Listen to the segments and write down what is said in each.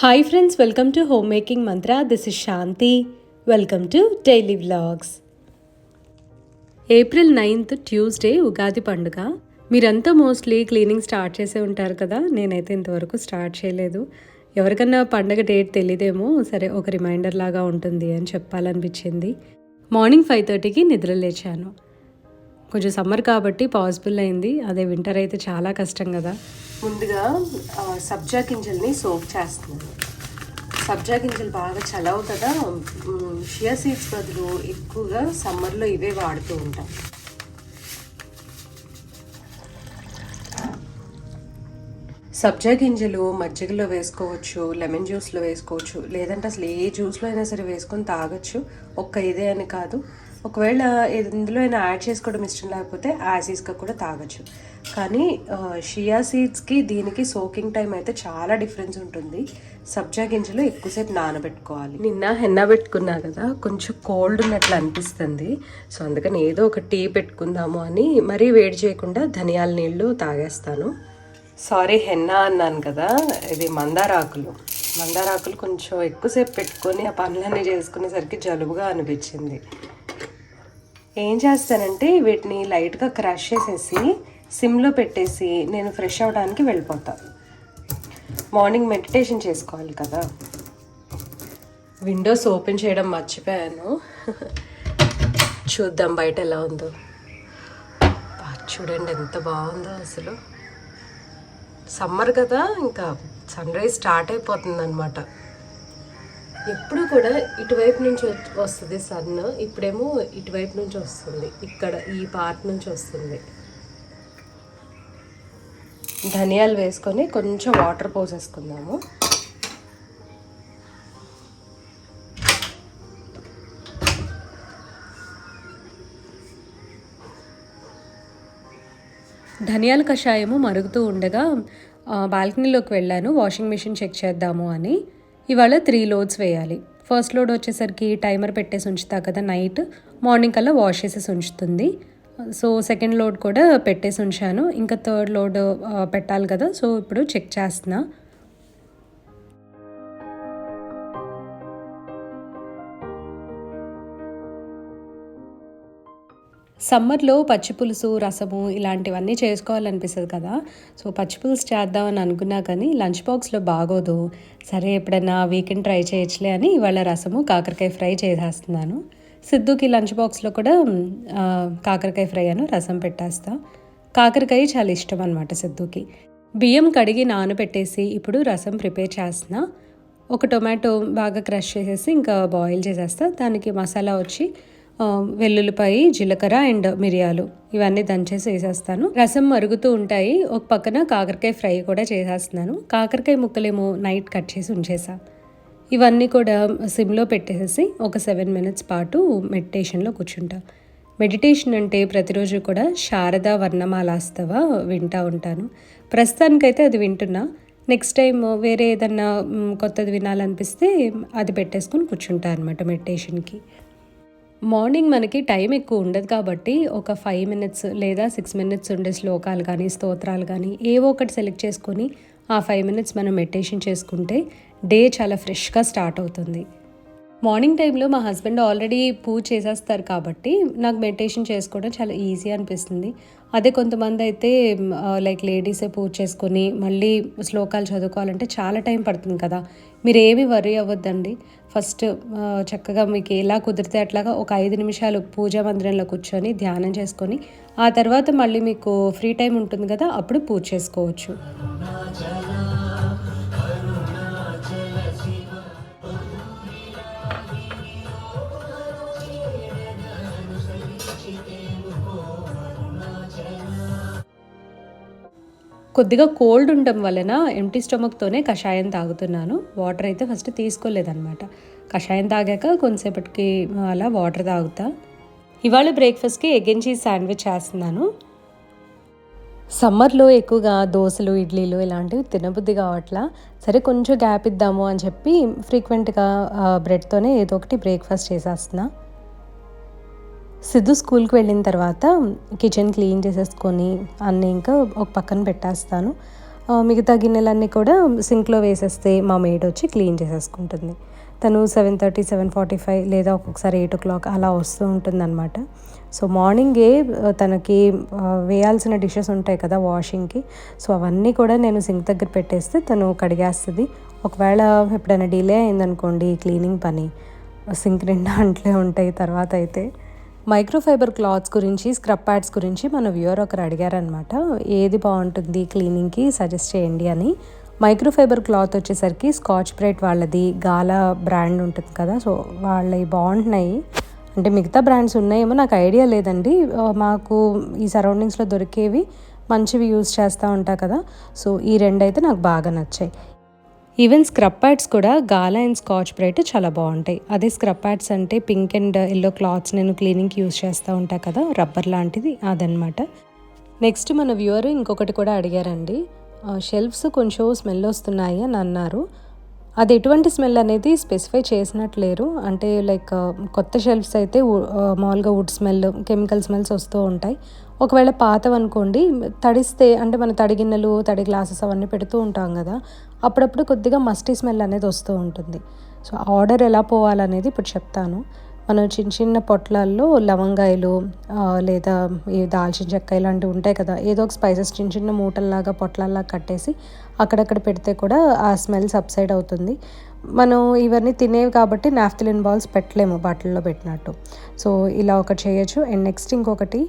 Hi friends welcome to home making Mantra this is Shanti welcome to daily vlogs April ninth Tuesday Ugadi పండుగ. మీరంతా mostly cleaning start చేసే ఉంటారు కదా? నేనైతే ఇంతవరకు స్టార్ట్ చేయలేదు. ఎవరికన్నా పండగ డేట్ తెలియదేమో సరే ఒక రిమైండర్ లాగా ఉంటుంది అని చెప్పాలనిపించింది. మార్నింగ్ ఫైవ్ థర్టీకి నిద్ర లేచాను. కొంచెం సమ్మర్ కాబట్టి పాసిబుల్ అయింది. అదే వింటర్ అయితే చాలా కష్టం కదా. ముందుగా సబ్జా గింజల్ని సోప్ చేస్తున్నాను. సబ్జా గింజలు బాగా చలవు కదా షియా సీడ్స్ బదులు ఎక్కువగా సమ్మర్లో ఇవే వాడుతూ ఉంటాం. సబ్జా గింజలు మజ్జిగలో వేసుకోవచ్చు లెమన్ జ్యూస్లో వేసుకోవచ్చు లేదంటే అసలు ఏ జ్యూస్లో అయినా సరే వేసుకొని తాగొచ్చు. ఒక్క ఇదే అని కాదు. ఒకవేళ ఎందులో అయినా యాడ్ చేసుకోవడం ఇష్టం లేకపోతే యాసిస్గా కూడా తాగొచ్చు. కానీ షియా సీడ్స్కి దీనికి సోకింగ్ టైం అయితే చాలా డిఫరెన్స్ ఉంటుంది. సబ్జా గింజలు ఎక్కువసేపు నానబెట్టుకోవాలి. నిన్న హెన్న పెట్టుకున్నా కదా కొంచెం కోల్డ్ ఉన్నట్లు అనిపిస్తుంది. సో అందుకని ఏదో ఒక టీ పెట్టుకుందాము అని మరీ వేడి చేయకుండా ధనియాల నీళ్ళు తాగేస్తాను. సారీ హెన్న అన్నాను కదా ఇది మందారాకులు. మందారాకులు కొంచెం ఎక్కువసేపు పెట్టుకొని ఆ పనులన్నీ చేసుకునేసరికి జలుబుగా అనిపించింది. ఏం చేస్తానంటే వీటిని లైట్గా క్రష్ చేసేసి సిమ్లో పెట్టేసి నేను ఫ్రెష్ అవ్వడానికి వెళ్ళిపోతాను మార్నింగ్ మెడిటేషన్ చేసుకోవాలి కదా. విండోస్ ఓపెన్ చేయడం మర్చిపోయాను. చూద్దాం బయట ఎలా ఉందో. చూడండి ఎంత బాగుందో అసలు. సమ్మర్ కదా ఇంకా సన్ రైజ్ స్టార్ట్ అయిపోతుంది అనమాట ఎప్పుడు కూడా ఇటువైపు నుంచి వస్తుంది సన్ ఇప్పుడేమో ఇటువైపు నుంచి వస్తుంది. ఇక్కడ ఈ పార్ట్ నుంచి వస్తుంది. ధనియాలు వేసుకొని కొంచెం వాటర్ పోసేసుకుందాము. ధనియాల కషాయము మరుగుతూ ఉండగా బాల్కనీలోకి వెళ్ళాను. వాషింగ్ మిషన్ చెక్ చేద్దాము అని. ఇవాళ త్రీ లోడ్స్ వేయాలి. ఫస్ట్ లోడ్ వచ్చేసరికి టైమర్ పెట్టేసి ఉంచుతా కదా నైట్. మార్నింగ్ కల్లా వాష్ చేసేసి ఉంచుతుంది. సో సెకండ్ లోడ్ కూడా పెట్టేసి ఉంచాను. ఇంకా థర్డ్ లోడ్ పెట్టాలి కదా. సో ఇప్పుడు చెక్ చేస్తున్నా. సమ్మర్లో పచ్చి పులుసు రసము ఇలాంటివన్నీ చేసుకోవాలనిపిస్తుంది కదా. సో పచ్చి పులుసు చేద్దామని అనుకున్నా కానీ లంచ్ బాక్స్లో బాగోదు. సరే ఎప్పుడైనా వీకెండ్ ట్రై చేయొచ్చులే అని ఇవాళ రసము కాకరకాయ ఫ్రై చేసేస్తున్నాను. సిద్ధుకి లంచ్ బాక్స్లో కూడా కాకరకాయ ఫ్రై అను రసం పెట్టేస్తా. కాకరకాయ చాలా ఇష్టం అనమాట సిద్ధుకి. బియ్యం కడిగి నానబెట్టేసి ఇప్పుడు రసం ప్రిపేర్ చేస్తున్నా ఒక టొమాటో బాగా క్రష్ చేసేసి ఇంకా బాయిల్ చేసేస్తా. దానికి మసాలా వచ్చి వెల్లుల్లిపాయి జీలకర్ర అండ్ మిరియాలు ఇవన్నీ దంచేసి వేసేస్తాను. రసం మరుగుతూ ఉంటాయి. ఒక పక్కన కాకరకాయ ఫ్రై కూడా చేసేస్తున్నాను. కాకరకాయ ముక్కలేమో నైట్ కట్ చేసి ఉంచేసాను ఇవన్నీ కూడా సిమ్లో పెట్టేసేసి ఒక సెవెన్ మినిట్స్ పాటు మెడిటేషన్లో కూర్చుంటా. మెడిటేషన్ అంటే ప్రతిరోజు కూడా శారదా వర్ణమాలాస్తవ వింటా ఉంటాను. ప్రస్తుతానికైతే అది వింటున్నా. నెక్స్ట్ టైం వేరే ఏదన్నా కొత్తది వినాలనిపిస్తే అది పెట్టేసుకొని కూర్చుంటా అనమాట మెడిటేషన్కి. మార్నింగ్ మనకి టైం ఎక్కువ ఉండదు కాబట్టి ఒక ఫైవ్ మినిట్స్ లేదా సిక్స్ మినిట్స్ ఉండే శ్లోకాలు కానీ స్తోత్రాలు కానీ ఏవో ఒకటి సెలెక్ట్ చేసుకొని ఆ ఫైవ్ మినిట్స్ మనం మెడిటేషన్ చేసుకుంటే డే చాలా ఫ్రెష్గా స్టార్ట్ అవుతుంది. మార్నింగ్ టైంలో మా హస్బెండ్ ఆల్రెడీ పూజ చేసేస్తారు కాబట్టి నాకు మెడిటేషన్ చేసుకోవడం చాలా ఈజీ అనిపిస్తుంది. అదే కొంతమంది అయితే లైక్ లేడీసే పూజ చేసుకొని మళ్ళీ శ్లోకాలు చదువుకోవాలంటే చాలా టైం పడుతుంది కదా. మీరు ఏమి వరీ అవ్వద్దండి. ఫస్ట్ చక్కగా మీకు ఎలా కుదిరితే అట్లాగా ఒక ఐదు నిమిషాలు పూజా మందిరంలో కూర్చొని ధ్యానం చేసుకొని ఆ తర్వాత మళ్ళీ మీకు ఫ్రీ టైం ఉంటుంది కదా అప్పుడు పూజ చేసుకోవచ్చు. కొద్దిగా కోల్డ్ ఉండటం వలన ఎంటీ స్టమక్తోనే కషాయం తాగుతున్నాను. వాటర్ అయితే ఫస్ట్ తీసుకోలేదన్నమాట. కషాయం తాగాక కొంతసేపటికి అలా వాటర్ తాగుతా. ఇవాళ బ్రేక్ఫాస్ట్కి ఎగ్ అండ్ చీజ్ శాండ్విచ్ చేస్తున్నాను. సమ్మర్లో ఎక్కువగా దోశలు ఇడ్లీలు ఇలాంటివి తినబుద్ధి కావట్లా. సరే కొంచెం గ్యాప్ ఇద్దాము అని చెప్పి ఫ్రీక్వెంట్గా బ్రెడ్తోనే ఏదో ఒకటి బ్రేక్ఫాస్ట్ చేసేస్తున్నా. సిద్ధు స్కూల్కి వెళ్ళిన తర్వాత కిచెన్ క్లీన్ చేసేసుకొని అన్నీ ఇంకా ఒక పక్కన పెట్టేస్తాను. మిగతా గిన్నెలన్నీ కూడా సింక్లో వేసేస్తే మా మేడ్ వచ్చి క్లీన్ చేసేసుకుంటుంది. తను seven thirty seven forty five లేదా ఒక్కొక్కసారి ఎయిట్ ఓ క్లాక్ అలా వస్తూ ఉంటుందన్నమాట. సో మార్నింగే తనకి వేయాల్సిన డిషెస్ ఉంటాయి కదా వాషింగ్కి. సో అవన్నీ కూడా నేను సింక్ దగ్గర పెట్టేస్తే తను కడిగేస్తుంది. ఒకవేళ ఎప్పుడైనా డిలే అయిందనుకోండి క్లీనింగ్ పని. సింక్ నిండా అంట్లే ఉంటాయి తర్వాత అయితే. మైక్రోఫైబర్ క్లాత్స్ గురించి స్క్రబ్ ప్యాడ్స్ గురించి మన వ్యూవర్ ఒకరు అడిగారనమాట ఏది బాగుంటుంది క్లీనింగ్కి సజెస్ట్ చేయండి అని. మైక్రోఫైబర్ క్లాత్ వచ్చేసరికి స్కాచ్ బ్రైట్ వాళ్ళది గాలా బ్రాండ్ ఉంటుంది కదా సో వాళ్ళవి బాగుంటున్నాయి. అంటే మిగతా బ్రాండ్స్ ఉన్నాయేమో నాకు ఐడియా లేదండి. మాకు ఈ సరౌండింగ్స్లో దొరికేవి మంచివి యూస్ చేస్తూ ఉంటా కదా సో ఈ రెండు అయితే నాకు బాగా నచ్చాయి. ఈవెన్ స్క్రబ్ ప్యాడ్స్ కూడా గాలా అండ్ స్కాచ్ బ్రైట్ చాలా బాగుంటాయి. అదే స్క్రబ్ ప్యాడ్స్ అంటే పింక్ అండ్ ఎల్లో క్లాత్స్ నేను క్లీనింగ్కి యూస్ చేస్తూ ఉంటా కదా రబ్బర్ లాంటిది అదనమాట నెక్స్ట్ మన వ్యూవర్ ఇంకొకటి కూడా అడిగారండి. షెల్ఫ్స్ కొంచెం స్మెల్ వస్తున్నాయి అని అన్నారు. అది ఎటువంటి స్మెల్ అనేది స్పెసిఫై చేసినట్లేరు. అంటే లైక్ కొత్త షెల్ఫ్స్ అయితే మామూలుగా వుడ్ స్మెల్ కెమికల్ స్మెల్స్ వస్తూ ఉంటాయి. ఒకవేళ పాతవనుకోండి తడిస్తే అంటే మన తడి గిన్నెలు తడి గ్లాసెస్ అవన్నీ పెడుతూ ఉంటాం కదా అప్పుడప్పుడు కొద్దిగా మస్టీ స్మెల్ అనేది వస్తూ ఉంటుంది. సో ఆర్డర్ ఎలా పోవాలనేది ఇప్పుడు చెప్తాను. మనం చిన్న చిన్న పొట్లాల్లో లవంగాయలు లేదా ఈ దాల్చిన చెక్క ఇలాంటివి ఉంటాయి కదా ఏదో ఒక స్పైసెస్ చిన్న చిన్న మూటల్లాగా పొట్లల్లాగా కట్టేసి అక్కడక్కడ పెడితే కూడా ఆ స్మెల్ సబ్సైడ్ అవుతుంది. మనం ఇవన్నీ తినేవి కాబట్టి నాఫ్తిలిన్ బాల్స్ పెట్టలేము బాటిల్లో పెట్టినట్టు. సో ఇలా ఒకటి చేయొచ్చు. అండ్ నెక్స్ట్ ఇంకొకటి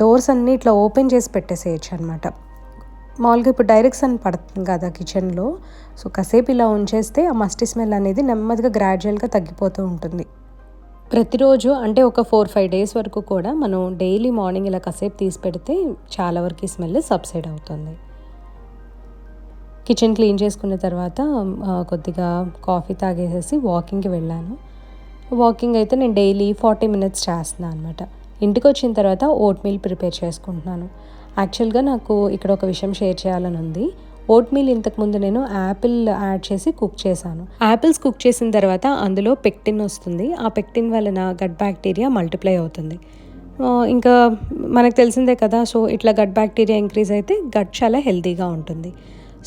డోర్స్ అన్నీ ఇట్లా ఓపెన్ చేసి పెట్టేసేయచ్చు అనమాట మామూలుగా ఇప్పుడు డైరెక్ట్ సన్ పడుతుంది కదా కిచెన్లో సో కాసేపు ఇలా ఉంచేస్తే ఆ మస్టి స్మెల్ అనేది నెమ్మదిగా గ్రాడ్యువల్గా తగ్గిపోతూ ఉంటుంది. ప్రతిరోజు అంటే ఒక ఫోర్ ఫైవ్ డేస్ వరకు కూడా మనం డైలీ మార్నింగ్ ఇలా కాసేపు తీసి పెడితే చాలా వరకు ఈ స్మెల్ సబ్సైడ్ అవుతుంది. కిచెన్ క్లీన్ చేసుకున్న తర్వాత కొద్దిగా కాఫీ తాగేసేసి వాకింగ్కి వెళ్ళాను. వాకింగ్ అయితే నేను డైలీ ఫార్టీ మినిట్స్ చేస్తున్నాను అనమాట ఇంటికి వచ్చిన తర్వాత ఓట్ మీల్ ప్రిపేర్ చేసుకుంటున్నాను. యాక్చువల్గా నాకు ఇక్కడ ఒక విషయం షేర్ చేయాలని ఉంది. ఓట్ మీల్ ఇంతకుముందు నేను యాపిల్ యాడ్ చేసి కుక్ చేశాను. యాపిల్స్ కుక్ చేసిన తర్వాత అందులో పెక్టిన్ వస్తుంది. ఆ పెక్టిన్ వలన గట్ బ్యాక్టీరియా మల్టిప్లై అవుతుంది. ఇంకా మనకు తెలిసిందే కదా సో ఇట్లా గట్ బ్యాక్టీరియా ఇంక్రీజ్ అయితే గట్ చాలా హెల్తీగా ఉంటుంది.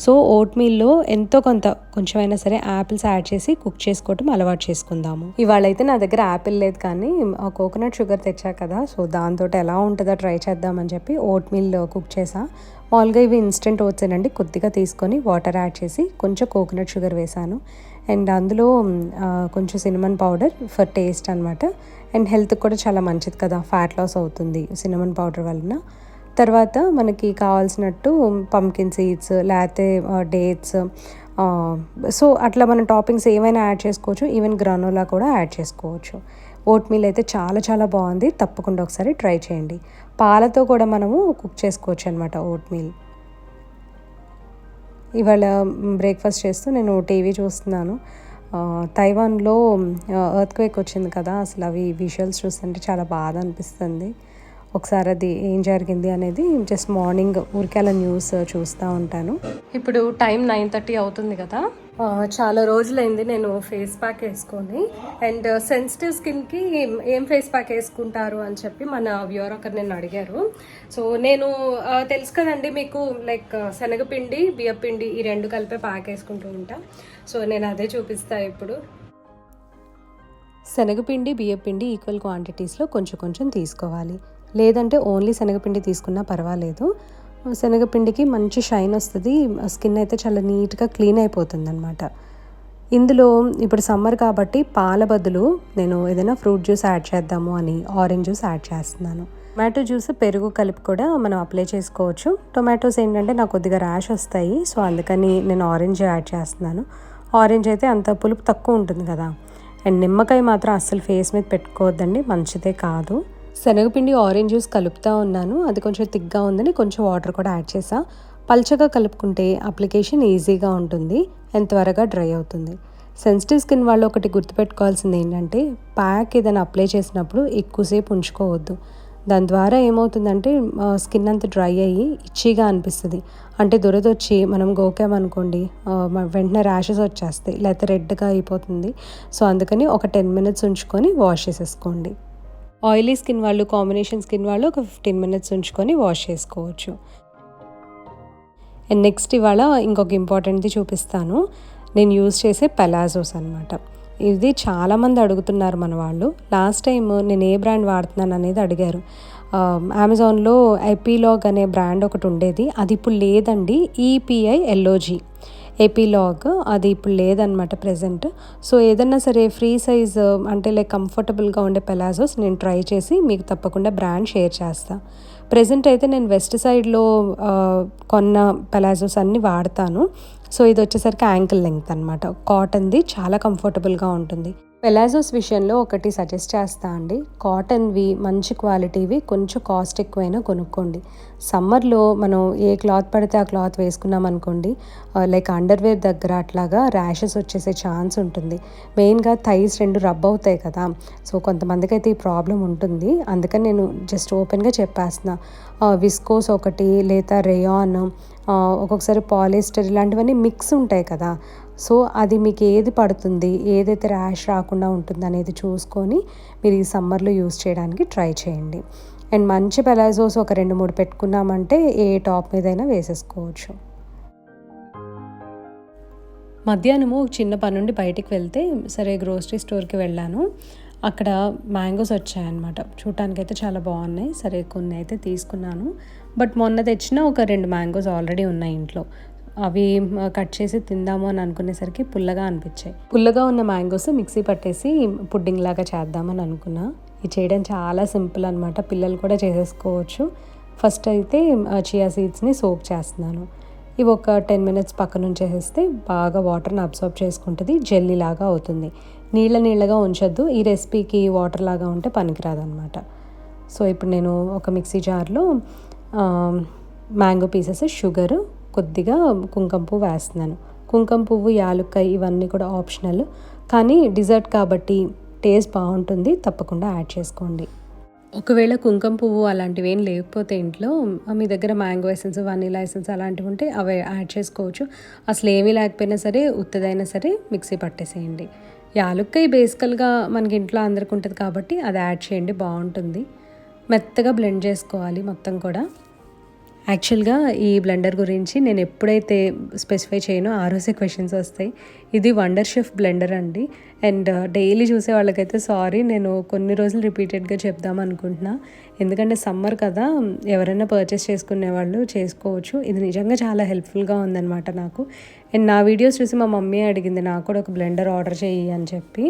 సో ఓట్ మీల్లో ఎంతో కొంత కొంచెమైనా సరే యాపిల్స్ యాడ్ చేసి కుక్ చేసుకోవటం అలవాటు చేసుకుందాము. ఇవాళైతే నా దగ్గర యాపిల్ లేదు కానీ కోకోనట్ షుగర్ తెచ్చా కదా సో దాంతో ఎలా ఉంటుందో ట్రై చేద్దామని చెప్పి ఓట్ మీల్ కుక్ చేసా. మామూలుగా ఇవి ఇన్స్టెంట్ ఓట్స్ అండి కొద్దిగా తీసుకొని వాటర్ యాడ్ చేసి కొంచెం కోకోనట్ షుగర్ వేసాను. అండ్ అందులో కొంచెం సినిమన్ పౌడర్ ఫర్ టేస్ట్ అనమాట అండ్ హెల్త్కి కూడా చాలా మంచిది కదా ఫ్యాట్ లాస్ అవుతుంది సినిమన్ పౌడర్ వలన. తర్వాత మనకి కావాల్సినట్టు పంకిన్ సీడ్స్ లేకపోతే డేట్స్ సో అట్లా మనం టాపింగ్స్ ఏమైనా యాడ్ చేసుకోవచ్చు. ఈవెన్ గ్రానోలా కూడా యాడ్ చేసుకోవచ్చు. ఓట్ మీల్ అయితే చాలా చాలా బాగుంది. తప్పకుండా ఒకసారి ట్రై చేయండి. పాలతో కూడా మనము కుక్ చేసుకోవచ్చు అనమాట ఓట్ మీల్ ఇవాళ బ్రేక్ఫాస్ట్ చేస్తూ నేను టీవీ చూస్తున్నాను. తైవాన్లో ఎర్త్ క్వేక్ వచ్చింది కదా. అసలు అవి విజువల్స్ చూస్తుంటే చాలా బాధ అనిపిస్తుంది. ఒకసారి అది ఏం జరిగింది అనేది జస్ట్ మార్నింగ్ ఊరికే అలా న్యూస్ చూస్తూ ఉంటాను. ఇప్పుడు టైం నైన్ థర్టీ అవుతుంది కదా? చాలా రోజులైంది నేను ఫేస్ ప్యాక్ వేసుకొని. అండ్ సెన్సిటివ్ స్కిన్కి ఏం ఫేస్ ప్యాక్ వేసుకుంటారు అని చెప్పి మన వ్యూవర్ ఒకరు నేను అడిగారు. సో నేను తెలుసు కదండి మీకు లైక్ శనగపిండి బియ్యపిండి ఈ రెండు కలిపే ప్యాక్ వేసుకుంటూ ఉంటా. సో నేను అదే చూపిస్తా ఇప్పుడు. శనగపిండి బియ్యపిండి ఈక్వల్ క్వాంటిటీస్లో కొంచెం కొంచెం తీసుకోవాలి. లేదంటే ఓన్లీ శనగపిండి తీసుకున్నా పర్వాలేదు. శనగపిండికి మంచి షైన్ వస్తుంది. స్కిన్ అయితే చాలా నీట్గా క్లీన్ అయిపోతుంది అనమాట ఇందులో ఇప్పుడు సమ్మర్ కాబట్టి పాల బదులు నేను ఏదైనా ఫ్రూట్ జ్యూస్ యాడ్ చేద్దాము అని ఆరెంజ్ జ్యూస్ యాడ్ చేస్తున్నాను. టొమాటో జ్యూస్ పెరుగు కలిపి కూడా మనం అప్లై చేసుకోవచ్చు. టొమాటోస్ ఏంటంటే నాకు కొద్దిగా ర్యాష్ వస్తాయి. సో అందుకని నేను ఆరెంజ్ యాడ్ చేస్తున్నాను. ఆరెంజ్ అయితే అంత పులుపు తక్కువ ఉంటుంది కదా. అండ్ నిమ్మకాయ మాత్రం అస్సలు ఫేస్ మీద పెట్టుకోవద్దండి. మంచిదే కాదు. శనగపిండి ఆరెంజ్ జ్యూస్ కలుపుతూ ఉన్నాను. అది కొంచెం థిక్గా ఉందని కొంచెం వాటర్ కూడా యాడ్ చేసా. పల్చగా కలుపుకుంటే అప్లికేషన్ ఈజీగా ఉంటుంది. అండ్ త్వరగా డ్రై అవుతుంది. సెన్సిటివ్ స్కిన్ వాళ్ళు ఒకటి గుర్తుపెట్టుకోవాల్సింది ఏంటంటే ప్యాక్ ఏదైనా అప్లై చేసినప్పుడు ఎక్కువసేపు ఉంచుకోవద్దు. దాని ద్వారా ఏమవుతుందంటే స్కిన్ అంత డ్రై అయ్యి ఇచ్చిగా అనిపిస్తుంది. అంటే దురదొచ్చి మనం గోకామనుకోండి వెంటనే ర్యాషెస్ వచ్చేస్తాయి. లేకపోతే రెడ్గా అయిపోతుంది. సో అందుకని ఒక టెన్ మినిట్స్ ఉంచుకొని వాష్ చేసేసుకోండి. ఆయిలీ స్కిన్ వాళ్ళు కాంబినేషన్ స్కిన్ వాళ్ళు ఒక ఫిఫ్టీన్ మినిట్స్ ఉంచుకొని వాష్ చేసుకోవచ్చు. అండ్ నెక్స్ట్ ఇవాళ ఇంకొక ఇంపార్టెంట్ది చూపిస్తాను. నేను యూజ్ చేసే పెలాజోస్ అనమాట ఇది చాలామంది అడుగుతున్నారు మన వాళ్ళు. లాస్ట్ టైం నేను ఏ బ్రాండ్ వాడుతున్నాను అనేది అడిగారు. Um, అమెజాన్లో ఎపీలాగ్ అనే బ్రాండ్ ఒకటి ఉండేది. అది ఇప్పుడు లేదండి ఈపీఐ ఎల్ఓజీ ఎపిలాగ్ అది ఇప్పుడు లేదనమాట ప్రజెంట్ సో ఏదన్నా సరే ఫ్రీ సైజ్ అంటే లైక్ కంఫర్టబుల్గా ఉండే పెలాజోస్ నేను ట్రై చేసి మీకు తప్పకుండా బ్రాండ్ షేర్ చేస్తాను ప్రజెంట్ అయితే నేను వెస్ట్ సైడ్లో కొన్న పెలాజోస్ అన్నీ వాడతాను. సో ఇది వచ్చేసరికి యాంకిల్ లెంగ్త్ అనమాట కాటన్ది చాలా కంఫర్టబుల్గా ఉంటుంది. పెలాజోస్ విషయంలో ఒకటి సజెస్ట్ చేస్తా అండి. కాటన్వి మంచి క్వాలిటీవి కొంచెం కాస్ట్ ఎక్కువైనా కొనుక్కోండి. సమ్మర్లో మనం ఏ క్లాత్ పడితే ఆ క్లాత్ వేసుకున్నాం అనుకోండి లైక్ అండర్వేర్ దగ్గర అట్లాగా ర్యాషెస్ వచ్చేసే ఛాన్స్ ఉంటుంది. మెయిన్గా థైస్ రెండు రబ్ అవుతాయి కదా. సో కొంతమందికి అయితే ఈ ప్రాబ్లం ఉంటుంది. అందుకని నేను జస్ట్ ఓపెన్గా చెప్పేస్తున్నా. విస్కోస్ ఒకటి లేదా రేయాన్ ఒక్కొక్కసారి పాలిస్టర్ ఇలాంటివన్నీ మిక్స్ ఉంటాయి కదా. సో అది మీకు ఏది పడుతుంది ఏదైతే ర్యాష్ రాకుండా ఉంటుంది అనేది చూసుకొని మీరు ఈ సమ్మర్లో యూస్ చేయడానికి ట్రై చేయండి. అండ్ మంచి పెలాజోస్ ఒక రెండు మూడు పెట్టుకున్నామంటే ఏ టాప్ మీదైనా వేసేసుకోవచ్చు. మధ్యాహ్నము చిన్న పని నుండి బయటికి వెళ్తే సరే గ్రోసరీ స్టోర్కి వెళ్ళాను. అక్కడ మ్యాంగోస్ వచ్చాయన్నమాట. చూడటానికి అయితే చాలా బాగున్నాయి. సరే కొన్ని అయితే తీసుకున్నాను. బట్ మొన్న తెచ్చిన ఒక రెండు మ్యాంగోస్ ఆల్రెడీ ఉన్నాయి ఇంట్లో. అవి కట్ చేసి తిందాము అని అనుకునేసరికి పుల్లగా అనిపించాయి. పుల్లగా ఉన్న మ్యాంగోస్ మిక్సీ పట్టేసి పుడ్డింగ్ లాగా చేద్దామని అనుకున్నా. ఇది చేయడం చాలా సింపుల్ అనమాట పిల్లలు కూడా చేసేసుకోవచ్చు. ఫస్ట్ అయితే చియా సీడ్స్ని సోక్ చేస్తున్నాను. ఇవి ఒక టెన్ మినిట్స్ పక్కన ఉంచేసేస్తే బాగా వాటర్ని అబ్సార్బ్ చేసుకుంటుంది జెల్లీ లాగా అవుతుంది. నీళ్ళ నీళ్ళగా ఉంచొద్దు. ఈ రెసిపీకి వాటర్ లాగా ఉంటే పనికిరాదు అనమాట సో ఇప్పుడు నేను ఒక మిక్సీ జార్లో మ్యాంగో పీసెస్ షుగరు కొద్దిగా కుంకుమ పువ్వు వేస్తున్నాను. కుంకుమ పువ్వు యాలుక్కాయ ఇవన్నీ కూడా ఆప్షనల్. కానీ డిజర్ట్ కాబట్టి టేస్ట్ బాగుంటుంది. తప్పకుండా యాడ్ చేసుకోండి. ఒకవేళ కుంకుమ పువ్వు అలాంటివి ఏం లేకపోతే ఇంట్లో మీ దగ్గర మ్యాంగో ఎసెన్స్ వనీలా ఎసెన్స్ అలాంటివి ఉంటే అవి యాడ్ చేసుకోవచ్చు. అసలు ఏమీ లేకపోయినా సరే ఉత్తదైనా సరే మిక్సీ పట్టేసేయండి. యాలుక్కాయ బేసికల్గా మనకి ఇంట్లో అందరికి ఉంటుంది కాబట్టి అది యాడ్ చేయండి బాగుంటుంది. మెత్తగా బ్లెండ్ చేసుకోవాలి మొత్తం కూడా. యాక్చువల్గా ఈ బ్లెండర్ గురించి నేను ఎప్పుడైతే స్పెసిఫై చేయనో ఆ రోజే క్వశ్చన్స్ వస్తాయి. ఇది వండర్ షెఫ్ బ్లెండర్ అండి. అండ్ డైలీ uh, చూసే వాళ్ళకైతే సారీ నేను కొన్ని రోజులు రిపీటెడ్గా చెప్దాం అనుకుంటున్నా. ఎందుకంటే సమ్మర్ కదా ఎవరైనా పర్చేస్ చేసుకునే వాళ్ళు చేసుకోవచ్చు. ఇది నిజంగా చాలా హెల్ప్ఫుల్గా ఉందన్నమాట నాకు. అండ్ నా వీడియోస్ చూసి మా మమ్మీ అడిగింది నాకు కూడా ఒక బ్లెండర్ ఆర్డర్ చేయి అని చెప్పి.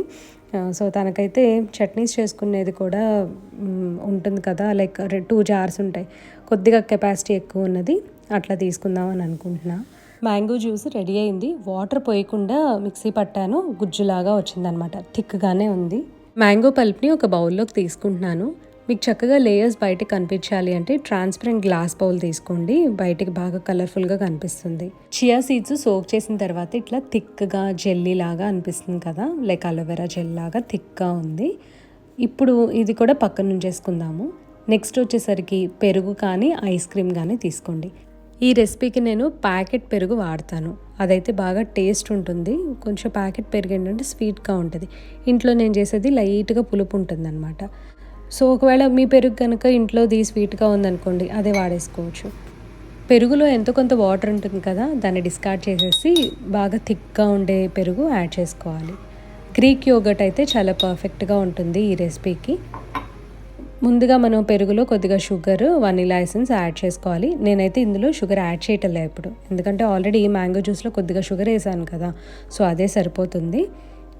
Uh, సో తనకైతే చట్నీస్ చేసుకునేది కూడా ఉంటుంది కదా లైక్ టూ జార్స్ ఉంటాయి. కొద్దిగా కెపాసిటీ ఎక్కువ ఉన్నది అట్లా తీసుకుందామని అనుకుంటున్నా. మ్యాంగో జ్యూస్ రెడీ అయింది. వాటర్ పోయకుండా మిక్సీ పట్టాను గుజ్జులాగా వచ్చిందనమాట. థిక్గానే ఉంది. మ్యాంగో పల్ప్ని ఒక బౌల్లోకి తీసుకుంటున్నాను. మీకు చక్కగా లేయర్స్ బయటకు కనిపించాలి అంటే ట్రాన్స్పరెంట్ గ్లాస్ బౌల్ తీసుకోండి. బయటికి బాగా కలర్ఫుల్గా కనిపిస్తుంది. చియా సీడ్స్ సోక్ చేసిన తర్వాత ఇట్లా థిక్గా జెల్లీ లాగా అనిపిస్తుంది కదా? లైక్ అలోవెరా జెల్ లాగా థిక్గా ఉంది. ఇప్పుడు ఇది కూడా పక్కన నుంచేసుకుందాము నెక్స్ట్ వచ్చేసరికి పెరుగు కానీ ఐస్ క్రీమ్ కానీ తీసుకోండి. ఈ రెసిపీకి నేను ప్యాకెట్ పెరుగు వాడతాను. అదైతే బాగా టేస్ట్ ఉంటుంది. కొంచెం ప్యాకెట్ పెరుగు ఏంటంటే స్వీట్గా ఉంటుంది. ఇంట్లో నేను చేసేది లైట్గా పులుపు ఉంటుంది అనమాట సో ఒకవేళ మీ పెరుగు కనుక ఇంట్లోది స్వీట్గా ఉందనుకోండి అదే వాడేసుకోవచ్చు. పెరుగులో ఎంతో కొంత వాటర్ ఉంటుంది కదా దాన్ని డిస్కార్డ్ చేసేసి బాగా థిక్గా ఉండే పెరుగు యాడ్ చేసుకోవాలి. గ్రీక్ యోగట్ అయితే చాలా పర్ఫెక్ట్గా ఉంటుంది ఈ రెసిపీకి. ముందుగా మనం పెరుగులో కొద్దిగా షుగర్ వనీలా ఎసెన్స్ యాడ్ చేసుకోవాలి. నేనైతే ఇందులో షుగర్ యాడ్ చేయటం లేదు ఇప్పుడు ఎందుకంటే ఆల్రెడీ మ్యాంగో జ్యూస్లో కొద్దిగా షుగర్ వేసాను కదా. సో అదే సరిపోతుంది.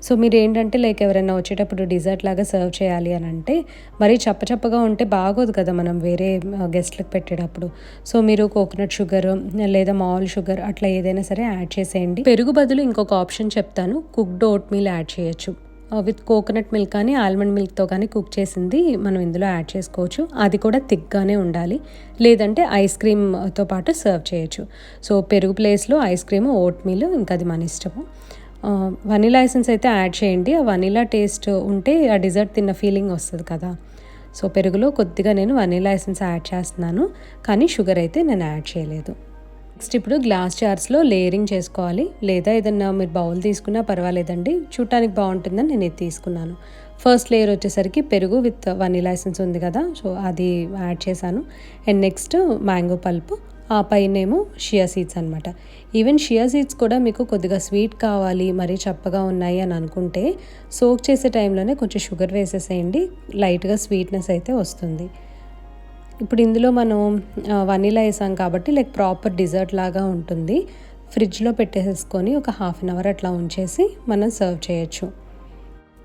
సో మీరు ఏంటంటే లైక్ ఎవరైనా వచ్చేటప్పుడు డిజర్ట్ లాగా సర్వ్ చేయాలి అని అంటే మరీ చప్పచప్పగా ఉంటే బాగోదు కదా మనం వేరే గెస్ట్లకు పెట్టేటప్పుడు. సో మీరు కోకోనట్ షుగర్ లేదా మాల్ షుగర్ అట్లా ఏదైనా సరే యాడ్ చేసేయండి. పెరుగు బదులు ఇంకొక ఆప్షన్ చెప్తాను. కుక్డ్ ఓట్ మీల్ యాడ్ చేయొచ్చు. విత్ కోకోనట్ మిల్క్ కానీ ఆల్మండ్ మిల్క్తో కానీ కుక్ చేసింది మనం ఇందులో యాడ్ చేసుకోవచ్చు. అది కూడా థిక్గానే ఉండాలి. లేదంటే ఐస్ క్రీమ్తో పాటు సర్వ్ చేయొచ్చు. సో పెరుగు ప్లేస్లో ఐస్ క్రీమ్ ఓట్ మీల్ ఇంకా అది మన ఇష్టము. వనీలా ఐసెన్స్ అయితే యాడ్ చేయండి. ఆ వనీలా టేస్ట్ ఉంటే ఆ డిజర్ట్ తిన్న ఫీలింగ్ వస్తుంది కదా. సో పెరుగులో కొద్దిగా నేను వనీలా ఎసెన్స్ యాడ్ చేస్తున్నాను. కానీ షుగర్ అయితే నేను యాడ్ చేయలేదు. నెక్స్ట్ ఇప్పుడు గ్లాస్ జార్స్లో లేయరింగ్ చేసుకోవాలి. లేదా ఏదన్నా మీరు బౌల్ తీసుకున్నా పర్వాలేదండి. చూడటానికి బాగుంటుందని నేను ఇది తీసుకున్నాను. ఫస్ట్ లేయర్ వచ్చేసరికి పెరుగు విత్ వనీలా ఎసెన్స్ ఉంది కదా. సో అది యాడ్ చేశాను. అండ్ నెక్స్ట్ మ్యాంగో పల్ప్ ఆ పైనేమో షియా సీడ్స్ అనమాట ఈవెన్ షియా సీడ్స్ కూడా మీకు కొద్దిగా స్వీట్ కావాలి మరీ చప్పగా ఉన్నాయి అని అనుకుంటే సోక్ చేసే టైంలోనే కొంచెం షుగర్ వేసేసేయండి. లైట్గా స్వీట్నెస్ అయితే వస్తుంది. ఇప్పుడు ఇందులో మనం వనీలా వేసాం కాబట్టి లైక్ ప్రాపర్ డిజర్ట్ లాగా ఉంటుంది. ఫ్రిడ్జ్లో పెట్టేసుకొని ఒక హాఫ్ అన్ అవర్ అట్లా ఉంచేసి మనం సర్వ్ చేయొచ్చు.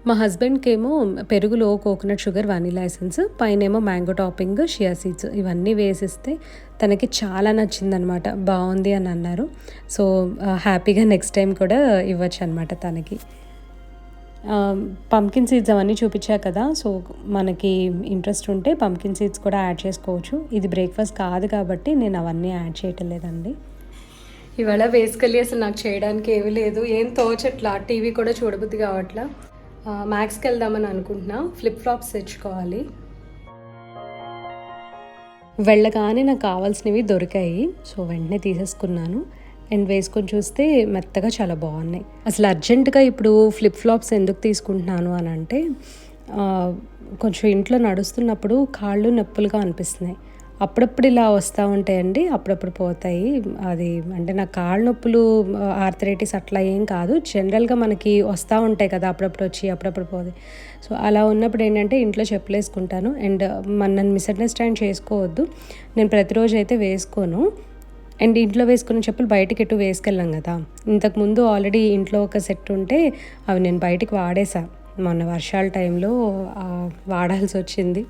మా హస్బెండ్కి ఏమో పెరుగులో కోకోనట్ షుగర్ వనీలా ఎసెన్స్ పైన ఏమో మ్యాంగో టాపింగ్ షియా సీడ్స్ ఇవన్నీ వేసిస్తే తనకి చాలా నచ్చిందనమాట బాగుంది అని అన్నారు. సో హ్యాపీగా నెక్స్ట్ టైం కూడా ఇవ్వచ్చు అనమాట తనకి. Um, పంకిన్ సీడ్స్ అవన్నీ చూపించా కదా సో మనకి ఇంట్రెస్ట్ ఉంటే పంకిన్ సీడ్స్ కూడా యాడ్ చేసుకోవచ్చు. ఇది బ్రేక్ఫాస్ట్ కాదు కాబట్టి నేను అవన్నీ యాడ్ చేయటం లేదండి. ఇవాళ బేసికలీ అసలు నాకు చేయడానికి ఏమీ లేదు. ఏం తోచట్లా? టీవీ కూడా చూడబుద్ది కావట్లా? మ్యాక్స్కి వెళ్దామని అనుకుంటున్నా. ఫ్లిప్ ఫ్లాప్స్ తెచ్చుకోవాలి. వెళ్ళగానే నాకు కావాల్సినవి దొరికాయి సో వెంటనే తీసేసుకున్నాను. అండ్ వేసుకొని చూస్తే మెత్తగా చాలా బాగున్నాయి. అసలు అర్జెంటుగా ఇప్పుడు ఫ్లిప్ ఫ్లాప్స్ ఎందుకు తీసుకుంటున్నాను అని అంటే కొంచెం ఇంట్లో నడుస్తున్నప్పుడు కాళ్ళు నొప్పులుగా అనిపిస్తున్నాయి. అప్పుడప్పుడు ఇలా వస్తూ ఉంటాయండి అప్పుడప్పుడు పోతాయి. అది అంటే నా కాళ్ళ నొప్పులు ఆర్థరైటిస్ అట్లా ఏం కాదు. జనరల్గా మనకి వస్తూ ఉంటాయి కదా అప్పుడప్పుడు వచ్చి అప్పుడప్పుడు పోతాయి సో అలా ఉన్నప్పుడు ఏంటంటే ఇంట్లో చెప్పులేసుకుంటాను అండ్ మన నన్ను మిస్అండర్స్టాండ్ చేసుకోవద్దు. నేను ప్రతిరోజు అయితే వేసుకోను. అండ్ ఇంట్లో వేసుకున్న చెప్పులు బయటకి ఎటు వేసుకెళ్ళాం కదా. ఇంతకుముందు ఆల్రెడీ ఇంట్లో ఒక సెట్ ఉంటే అవి నేను బయటికి వాడేసా మొన్న వర్షాల టైంలో వాడాల్సి వచ్చింది.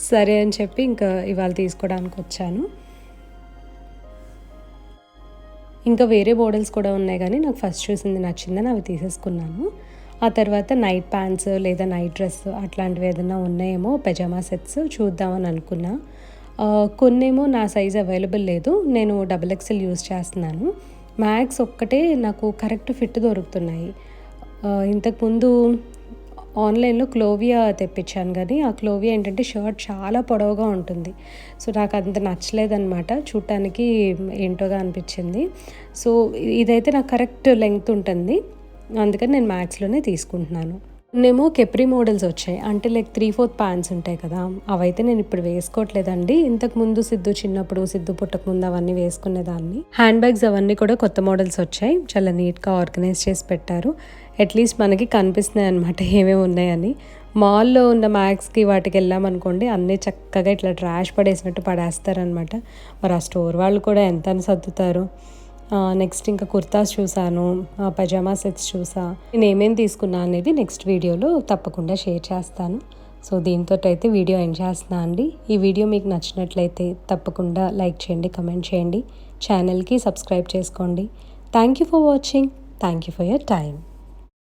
సరే అని చెప్పి ఇంకా ఇవాళ తీసుకోవడానికి వచ్చాను. ఇంకా వేరే మోడల్స్ కూడా ఉన్నాయి కానీ నాకు ఫస్ట్ చూసింది నచ్చిందని అవి తీసేసుకున్నాను. ఆ తర్వాత నైట్ ప్యాంట్స్ లేదా నైట్ డ్రెస్ అట్లాంటివి ఏదైనా ఉన్నాయేమో పెజామా సెట్స్ చూద్దామని అనుకున్నా. కొన్నేమో నా సైజ్ అవైలబుల్ లేదు. నేను డబుల్ ఎక్స్ఎల్ యూస్ చేస్తున్నాను. మ్యాక్స్ ఒక్కటే నాకు కరెక్ట్ ఫిట్ దొరుకుతున్నాయి. ఇంతకుముందు ఆన్లైన్లో క్లోవియా తెప్పించాను కానీ ఆ క్లోవియా ఏంటంటే షర్ట్ చాలా పొడవుగా ఉంటుంది. సో నాకు అంత నచ్చలేదన్నమాట. చూడటానికి ఏంటోగా అనిపించింది. సో ఇదైతే నాకు కరెక్ట్ లెంగ్త్ ఉంటుంది. అందుకని నేను మ్యాక్స్లోనే తీసుకుంటున్నాను. నేమో కెప్రీ మోడల్స్ వచ్చాయి. అంటే లైక్ త్రీ ఫోర్త్ ప్యాంట్స్ ఉంటాయి కదా. అవైతే నేను ఇప్పుడు వేసుకోవట్లేదండి. ఇంతకు ముందు సిద్ధు చిన్నప్పుడు సిద్ధు పుట్టక ముందు అవన్నీ వేసుకునేదాన్ని. హ్యాండ్ బ్యాగ్స్ అవన్నీ కూడా కొత్త మోడల్స్ వచ్చాయి. చాలా నీట్గా ఆర్గనైజ్ చేసి పెట్టారు. అట్లీస్ట్ మనకి కనిపిస్తున్నాయి అనమాట ఏమేమి ఉన్నాయని. మాల్లో ఉన్న మ్యాక్స్కి వాటికి వెళ్ళామనుకోండి అన్నీ చక్కగా ఇట్లా ట్రాష్ పడేసినట్టు పడేస్తారనమాట మరి ఆ స్టోర్ వాళ్ళు కూడా ఎంత సర్దుతారు? నెక్స్ట్ ఇంకా కుర్తాస్ చూసాను పజామా సెట్స్ చూసా. నేను ఏమేమి తీసుకున్నా అనేది నెక్స్ట్ వీడియోలో తప్పకుండా షేర్ చేస్తాను. సో దీంతో అయితే వీడియో ఎండ్ చేస్తున్నా అండి. ఈ వీడియో మీకు నచ్చినట్లయితే తప్పకుండా లైక్ చేయండి కమెంట్ చేయండి. ఛానల్కి సబ్స్క్రైబ్ చేసుకోండి. Thank you for watching thank you for your time